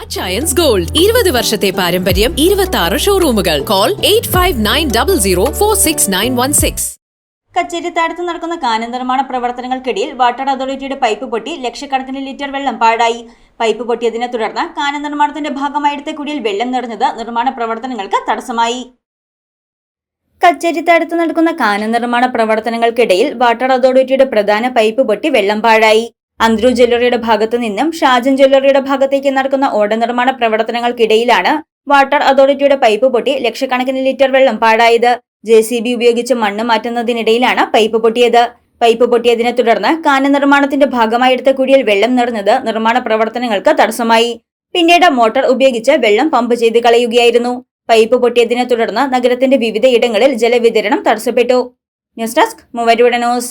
Achayans gold ഇരുപത് വർഷത്തെ പാരമ്പര്യം ഇരുപത്തി ആറ് ഷോറൂമുകൾ call eight five nine double zero four six nine one six കച്ചേരിത്താഴത്ത് നടക്കുന്ന കാന നിർമ്മാണ പ്രവർത്തനങ്ങൾക്കിടയിൽ വാട്ടർ അതോറിറ്റിയുടെ പൈപ്പ് പൊട്ടി ലക്ഷക്കണക്കിന് ലിറ്റർ വെള്ളം പാഴായി. പൈപ്പ് പൊട്ടിയതിനെ തുടർന്ന് കാന നിർമ്മാണത്തിന്റെ ഭാഗമായി എടുത്ത കുടിയിൽ വെള്ളം നിറഞ്ഞത് നിർമ്മാണ പ്രവർത്തനങ്ങൾക്ക് തടസ്സമായി. കച്ചേരിത്താഴത്ത് നടക്കുന്ന കാന നിർമ്മാണ പ്രവർത്തനങ്ങൾക്കിടയിൽ വാട്ടർ അതോറിറ്റിയുടെ പ്രധാന പൈപ്പ് പൊട്ടി വെള്ളം പാഴായി. അന്ത്രു ജ്വല്ലറിയുടെ ഭാഗത്തു നിന്നും ഷാജൻ ജ്വല്ലറിയുടെ ഭാഗത്തേക്ക് നടക്കുന്ന ഓട നിർമ്മാണ പ്രവർത്തനങ്ങൾക്കിടയിലാണ് വാട്ടർ അതോറിറ്റിയുടെ പൈപ്പ് പൊട്ടി ലക്ഷക്കണക്കിന് ലിറ്റർ വെള്ളം പാഴായത്. ജെ സി ബി ഉപയോഗിച്ച് മണ്ണ് മാറ്റുന്നതിനിടയിലാണ് പൈപ്പ് പൊട്ടിയത്. പൈപ്പ് പൊട്ടിയതിനെ തുടർന്ന് കാന നിർമ്മാണത്തിന്റെ ഭാഗമായി എടുത്ത കുഴിയിൽ വെള്ളം നിറഞ്ഞത് നിർമ്മാണ പ്രവർത്തനങ്ങൾക്ക് തടസ്സമായി. പിന്നീട് മോട്ടോർ ഉപയോഗിച്ച് വെള്ളം പമ്പ് ചെയ്ത് കളയുകയായിരുന്നു. പൈപ്പ് പൊട്ടിയതിനെ തുടർന്ന് നഗരത്തിന്റെ വിവിധയിടങ്ങളിൽ ജലവിതരണം തടസ്സപ്പെട്ടു. ന്യൂസ് ഡെസ്ക് മൂവരുടെ ന്യൂസ്.